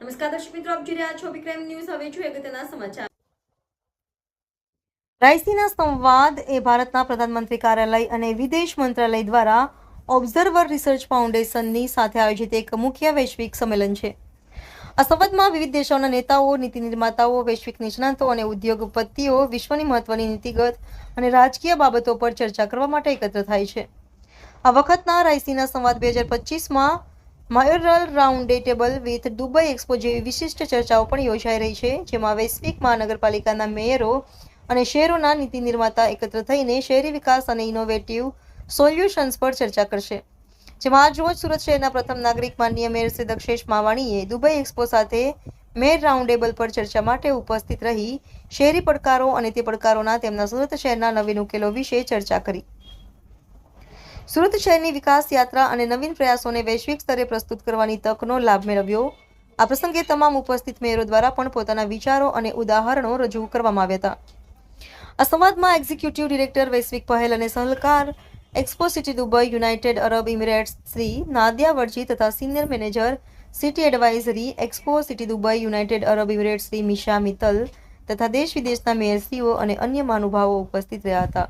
નમસ્કાર દર્શક મિત્રો, આપ જોઈ રહ્યા છો વિક્રમ ન્યૂઝ. હવે જોઈએ અગત્યના સમાચાર. રાયસીના સંવાદ એ ભારતના પ્રધાનમંત્રી કાર્યાલય અને વિદેશ મંત્રાલય દ્વારા ઓબ્ઝર્વર રિસર્ચ ફાઉન્ડેશનની સાથે આયોજિત એક મુખ્ય વૈશ્વિક સંમેલન છે. આ સંવાદમાં વિવિધ દેશોના નેતાઓ, નીતિ નિર્માતાઓ, વૈશ્વિક નિષ્ણાતો અને ઉદ્યોગપતિઓ વિશ્વની મહત્વની નીતિગત અને રાજકીય બાબતો પર ચર્ચા કરવા માટે એકત્ર થાય છે. આ વખતના રાયસીના સંવાદ બે હજાર પચીસમાં mayoral round table with Dubai Expo જેવી વિશિષ્ટ ચર્ચાઓ પણ યોજાઈ રહી છે, જેમાં વૈશ્વિક મહાનગરપાલિકાના મેયરો અને શહેરોના નીતિ નિર્માતા એકત્ર થઈને શહેરી વિકાસ અને ઇનોવેટિવ સોલ્યુશન્સ પર ચર્ચા કરશે. જેમાં આજ રોજ સુરત શહેરના પ્રથમ નાગરિક માનનીય મેયર શ્રી દક્ષેશ માવાણીએ દુબઈ એક્સપો સાથે મેયર રાઉન્ડ ટેબલ પર ચર્ચા માટે ઉપસ્થિત રહી શહેરી પડકારો અને તે પડકારોના તેમના સુરત શહેરના નવીન ઉકેલો વિશે ચર્ચા કરી. સુરત શહેરની વિકાસ યાત્રા અને નવીન પ્રયાસોને વૈશ્વિક સ્તરે પ્રસ્તુત કરવાની તકનો લાભ મેળવ્યો. આ પ્રસંગે તમામ ઉપસ્થિત મેયરો દ્વારા પણ પોતાના વિચારો અને ઉદાહરણો રજૂ કરવામાં આવ્યા હતા. આ સંવાદમાં એક્ઝિક્યુટિવ ડિરેક્ટર વૈશ્વિક પહેલ અને સહકાર Expo City Dubai, United Arab Emirates Shri Nadia Varji તથા senior manager city advisory Expo City Dubai, United Arab Emirates Shri Misha Mittal તથા દેશ વિદેશના મેયરસીઓ અને અન્ય મહાનુભાવો ઉપસ્થિત રહ્યા હતા.